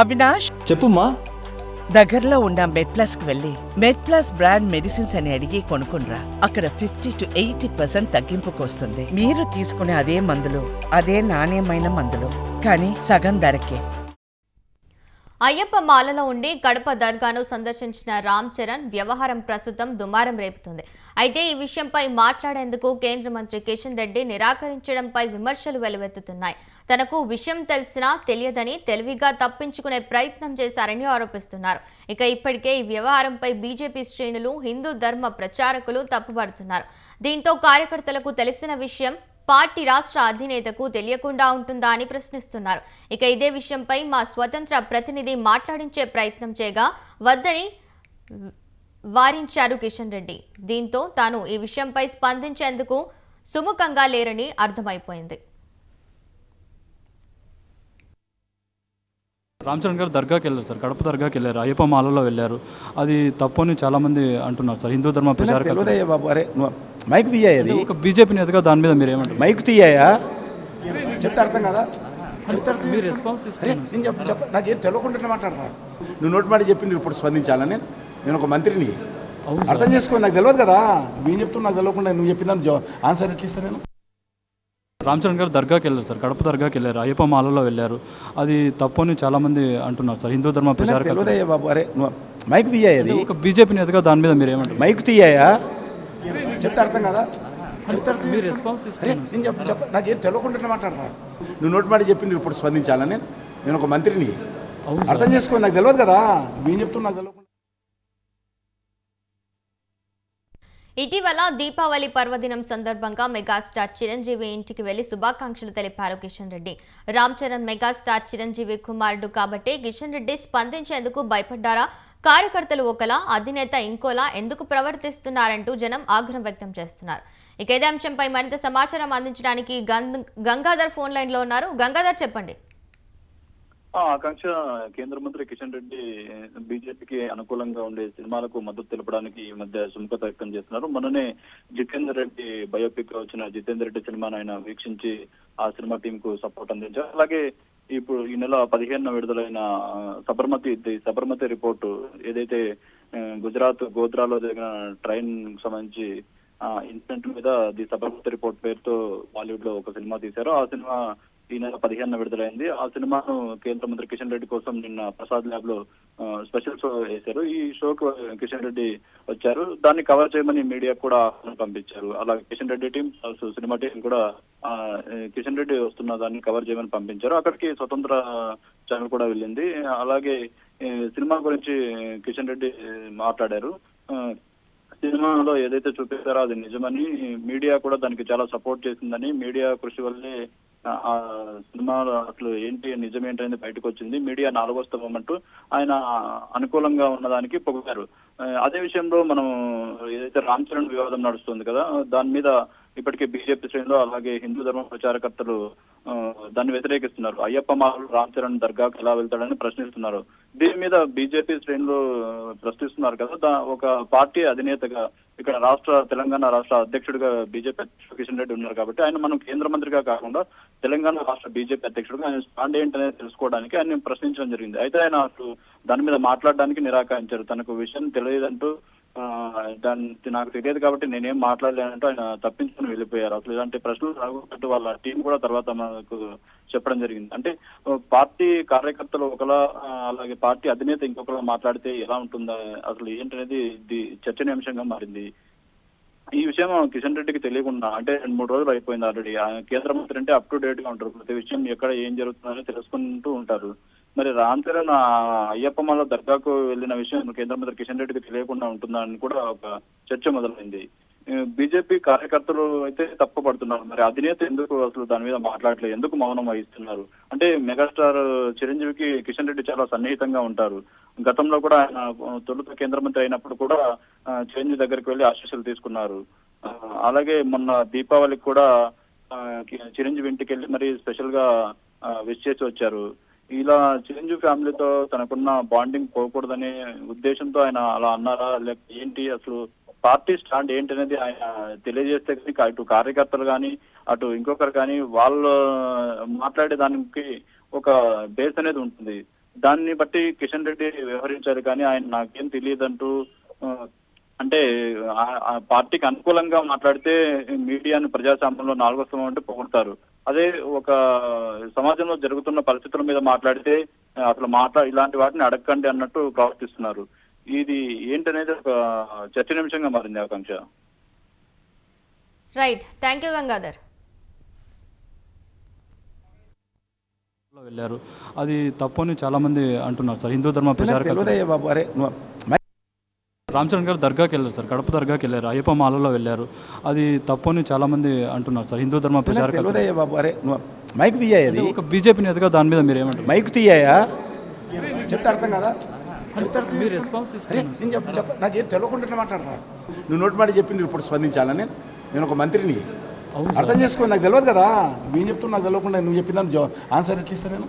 అవినాష్? చెప్పుమా దగ్గరలో ఉన్న మెడ్ ప్లస్కు వెళ్ళి మెడ్ ప్లస్ బ్రాండ్ మెడిసిన్స్ అని అడిగి కొనుక్కునరా అక్కడ ఫిఫ్టీ టు ఎయిటీ పర్సెంట్ తగ్గింపుకు వస్తుంది మీరు తీసుకునే అదే మందులు అదే నాణ్యమైన మందులు కానీ సగం ధరకే. అయ్యప్ప మాలలో ఉండి కడప దర్గాను సందర్శించిన రామ్ చరణ్ వ్యవహారం ప్రస్తుతం దుమారం రేపుతుంది. అయితే ఈ విషయంపై మాట్లాడేందుకు కేంద్ర మంత్రి కిషన్ రెడ్డి నిరాకరించడంపై విమర్శలు వెలువెత్తుతున్నాయి. తనకు విషయం తెలిసినా తెలియదని తెలివిగా తప్పించుకునే ప్రయత్నం చేశారని ఆరోపిస్తున్నారు. ఇక ఇప్పటికే ఈ వ్యవహారంపై బీజేపీ శ్రేణులు హిందూ ధర్మ ప్రచారకులు తప్పుపడుతున్నారు. దీంతో కార్యకర్తలకు తెలిసిన విషయం పార్టీ రాష్ట్ర అధినేతకు తెలియకుండా ఉంటుందా అని ప్రశ్నిస్తున్నారు. ఇక ఇదే విషయంపై మా స్వతంత్ర ప్రతినిధి మాట్లాడించే ప్రయత్నం చేయగా వద్దని వారించారు కిషన్ రెడ్డి. దీంతో తాను ఈ విషయంపై స్పందించేందుకు సుముఖంగా లేరని అర్థమైపోయింది. రామచరణ్ గారు దర్గాకి వెళ్ళారు సార్ కడప దర్గాకి వెళ్ళారు అయ్యప్ప మాలలో వెళ్ళారు. అది తప్పు అని చాలా మంది అంటున్నారు సార్ హిందూ ధర్మ ప్రచారక బాబు. అరే మైక్ ఇది ఒక బీజేపీ నేతగా దాని మీద మీరు ఏమంటారు? మైక్ తీయ్యా? చెప్తే అర్థం కదా? నాకేం తెలియకుండా మాట్లాడరా నువ్వు నోటి మాట చెప్పి నువ్వు ఇప్పుడు స్పందించాలని నేను? ఒక మంత్రిని. అర్థం చేసుకో నాకు తెలియదు కదా. నేను చెప్తున్నా నాకు తెలియకుండా నువ్వు చెప్పిందని ఆన్సర్ ఎట్లా ఇస్తాను నేను? రామచరణ్ గారు దర్గాకి వెళ్ళారు సార్ కడప దర్గాకి వెళ్ళారు అయ్యప్ప మాలలో వెళ్ళారు. అది తప్పు అని చాలా మంది అంటున్నారు సార్ హిందూ ధర్మ ప్రచారక బాబు? అరే మైక్ ఇది ఒక బీజేపీ నేతగా దాని మీద మీరు ఏమంటారు? మైక్ తీయ్యా చెప్తే అర్థం కదా? నేను చెప్ప నాకేం తెలియకుండా మాట్లాడరా నువ్వు నోటి మాట చెప్పి నువ్వు ఇప్పుడు స్పందించాలని నేను ఒక మంత్రిని. అవును అర్థం చేసుకో నాకు తెలియదు కదా. నేను చెప్తున్నా నాకు తెలియకుండా ఇటీవల దీపావళి పర్వదినం సందర్భంగా మెగాస్టార్ చిరంజీవి ఇంటికి వెళ్ళి శుభాకాంక్షలు తెలిపారు కిషన్ రెడ్డి. రామ్ చరణ్ మెగాస్టార్ చిరంజీవి కుమారుడు కాబట్టి కిషన్ రెడ్డి స్పందించేందుకు భయపడ్డారా? కార్యకర్తలు ఒకలా అధినేత ఇంకోలా ఎందుకు ప్రవర్తిస్తున్నారంటూ జనం ఆగ్రహం వ్యక్తం చేస్తున్నారు. ఇక ఇదే అంశంపై మరింత సమాచారం అందించడానికి గం- గంగాధర్ ఫోన్ లైన్లో ఉన్నారు. గంగాధర్ చెప్పండి. ఆకాంక్ష కేంద్ర మంత్రి కిషన్ రెడ్డి బీజేపీకి అనుకూలంగా ఉండే సినిమాలకు మద్దతు తెలపడానికి ఈ మధ్య సుముఖత వ్యక్తం చేస్తున్నారు. మొన్ననే జితేందర్ రెడ్డి బయోపిక్గా వచ్చిన జితేందర్ రెడ్డి సినిమాను ఆయన వీక్షించి ఆ సినిమా టీం కు సపోర్ట్ అందించారు. అలాగే ఇప్పుడు ఈ నెల పదిహేను విడుదలైన సబర్మతి ది సబర్మతి రిపోర్టు ఏదైతే గుజరాత్ గోద్రాలో జరిగిన ట్రైన్ సంబంధించి ఇన్సిడెంట్ మీద ది సబర్మతి రిపోర్ట్ పేరుతో బాలీవుడ్లో ఒక సినిమా తీశారు. ఆ సినిమా ఈ నెల పదిహేను విడుదలైంది. ఆ సినిమాను కేంద్ర మంత్రి కిషన్ రెడ్డి కోసం నిన్న ప్రసాద్ ల్యాబ్లో ఆ, స్పెషల్ షో వేశారు. ఈ షోకు కిషన్ రెడ్డి వచ్చారు. దాన్ని కవర్ చేయమని మీడియా కూడా పంపించారు. అలాగే Kishan Reddy team cinema team కూడా కిషన్ రెడ్డి వస్తున్న దాన్ని కవర్ చేయమని పంపించారు. అక్కడికి స్వతంత్ర ఛానల్ కూడా వెళ్ళింది. అలాగే సినిమా గురించి కిషన్ రెడ్డి మాట్లాడారు. ఆ, సినిమాలో ఏదైతే చూపిస్తారో అది నిజమని మీడియా కూడా దానికి చాలా సపోర్ట్ చేసిందని మీడియా కృషి వల్లే ఆ- సినిమా అసలు ఏంటి నిజం ఏంటనేది బయటకు వచ్చింది మీడియా నాలుగో స్తంభం అంటూ ఆయన అనుకూలంగా ఉన్నదానికి పొగిడారు అదే విషయంలో మనం ఏదైతే రామ్ చరణ్ వివాదం నడుస్తుంది కదా దాని మీద ఇప్పటికే బీజేపీ శ్రేణులు అలాగే హిందూ ధర్మ ప్రచారకర్తలు ఆ, దాన్ని వ్యతిరేకిస్తున్నారు. అయ్యప్ప మాలు రామ్ చరణ్ దర్గాకు ఎలా వెళ్తాడని ప్రశ్నిస్తున్నారు. దీని మీద బీజేపీ శ్రేణులు ప్రశ్నిస్తున్నారు కదా దా- ఒక పార్టీ అధినేతగా ఇక్కడ రాష్ట్ర తెలంగాణ రాష్ట్ర అధ్యక్షుడిగా బీజేపీ అధ్యక్షుడు కిషన్ రెడ్డి ఉన్నారు కాబట్టి ఆయన మనం కేంద్ర మంత్రిగా కాకుండా తెలంగాణ రాష్ట్ర బీజేపీ అధ్యక్షుడిగా ఆయన స్టాండ్ ఏంటనేది తెలుసుకోవడానికి ఆయన ప్రశ్నించడం జరిగింది. అయితే ఆయన అసలు దాని మీద మాట్లాడడానికి నిరాకరించారు. తనకు విషయం తెలియదంటూ దాన్ని నాకు తెలియదు కాబట్టి నేనేం మాట్లాడలేనంటూ ఆయన తప్పించుకుని వెళ్ళిపోయారు. అసలు ఇలాంటి ప్రశ్నలు రాకపోతే వాళ్ళ టీం కూడా తర్వాత మనకు చెప్పడం జరిగింది. అంటే పార్టీ కార్యకర్తలు ఒకలా అలాగే పార్టీ అధినేత ఇంకొకలా మాట్లాడితే ఎలా ఉంటుందా? అసలు ఏంటనేది ఇది చర్చనీయాంశంగా మారింది. ఈ విషయం కిషన్ రెడ్డికి తెలియకుండా అంటే రెండు మూడు రోజులు అయిపోయింది ఆల్రెడీ. కేంద్ర మంత్రి అంటే అప్ టు డేట్గా ఉంటారు. ప్రతి విషయం ఎక్కడ ఏం జరుగుతుందని తెలుసుకుంటూ ఉంటారు. మరి రామ్ చరణ్ అయ్యప్ప దర్గాకు వెళ్ళిన విషయం కేంద్ర మంత్రి కిషన్ రెడ్డికి తెలియకుండా ఉంటుందా అని కూడా ఒక చర్చ మొదలైంది. బీజేపీ కార్యకర్తలు అయితే తప్పుపడుతున్నారు మరి అధినేత ఎందుకు అసలు దాని మీద మాట్లాడలేదు ఎందుకు మౌనం వహిస్తున్నారు? అంటే మెగాస్టార్ చిరంజీవికి కిషన్ రెడ్డి చాలా సన్నిహితంగా ఉంటారు. గతంలో కూడా ఆయన తొలుత కేంద్ర మంత్రి అయినప్పుడు కూడా చిరంజీవి దగ్గరికి వెళ్ళి ఆశీస్సులు తీసుకున్నారు. ఆ, అలాగే మొన్న దీపావళికి కూడా చిరంజీవి ఇంటికి వెళ్ళి మరి స్పెషల్గా విష్ చేసి వచ్చారు. ఇలా చిరంజీవి ఫ్యామిలీతో తనకున్న బాండింగ్ పోకూడదనే ఉద్దేశంతో ఆయన అలా అన్నారా? లేక ఏంటి అసలు పార్టీ స్టాండ్ ఏంటనేది ఆయన తెలియజేస్తే కానీ అటు కార్యకర్తలు కానీ అటు ఇంకొకరు కానీ వాళ్ళు మాట్లాడే దానికి ఒక బేస్ అనేది ఉంటుంది. దాన్ని బట్టి కిషన్ రెడ్డి వ్యవహరించారు కానీ ఆయన నాకేం తెలియదంటూ అంటే ఆ- పార్టీకి అనుకూలంగా మాట్లాడితే మీడియాను ప్రజాస్వామ్యంలో నాలుగో స్థానం అంటే పొగుడతారు. అదే ఒక సమాజంలో జరుగుతున్న పరిస్థితుల మీద మాట్లాడితే అసలు మాట్లా ఇలాంటి వాటిని అడగండి అన్నట్టు ప్రవర్తిస్తున్నారు. ఇది ఏంటనేది ఒక చర్చనీయాంశంగా మారింది ఆకాంక్ష. రైట్ థ్యాంక్ యూ గంగాధర్లో వెళ్ళారు. అది తప్పు అని చాలా మంది అంటున్నారు సార్. హిందూ ధర్మ ప్రచార తెలియదయ్యా బాబు. అరే నువ్వు మై- రామ్ చరణ్ గారు దర్గాకి వెళ్ళారు సార్ కడప దర్గాకి వెళ్ళారు అయ్యప్ప మాలలో వెళ్ళారు. అది తప్పు అని చాలా మంది అంటున్నారు సార్ హిందూ ధర్మ ప్రచార తెలియదయ్యా బాబు? అరే నువ్వు మైక్ అది ఒక బీజేపీ నేతగా దాని మీద మీరు ఏమంటారు? మైక్ తీయాయా? చెప్తే అర్థం కదా? నేను నాకేం తెలియకుండా మాట్లాడరా? నువ్వు నోటి మాట చెప్పి నువ్వు ఇప్పుడు స్పందించాలని నేను ఒక మంత్రిని. అర్థం చేసుకో నాకు తెలియదు కదా. నువ్వేం చెప్తున్నావు నాకు తెలియకుండా నువ్వు చెప్పిన ఆన్సర్ ఎట్లా ఇస్తాను నేను?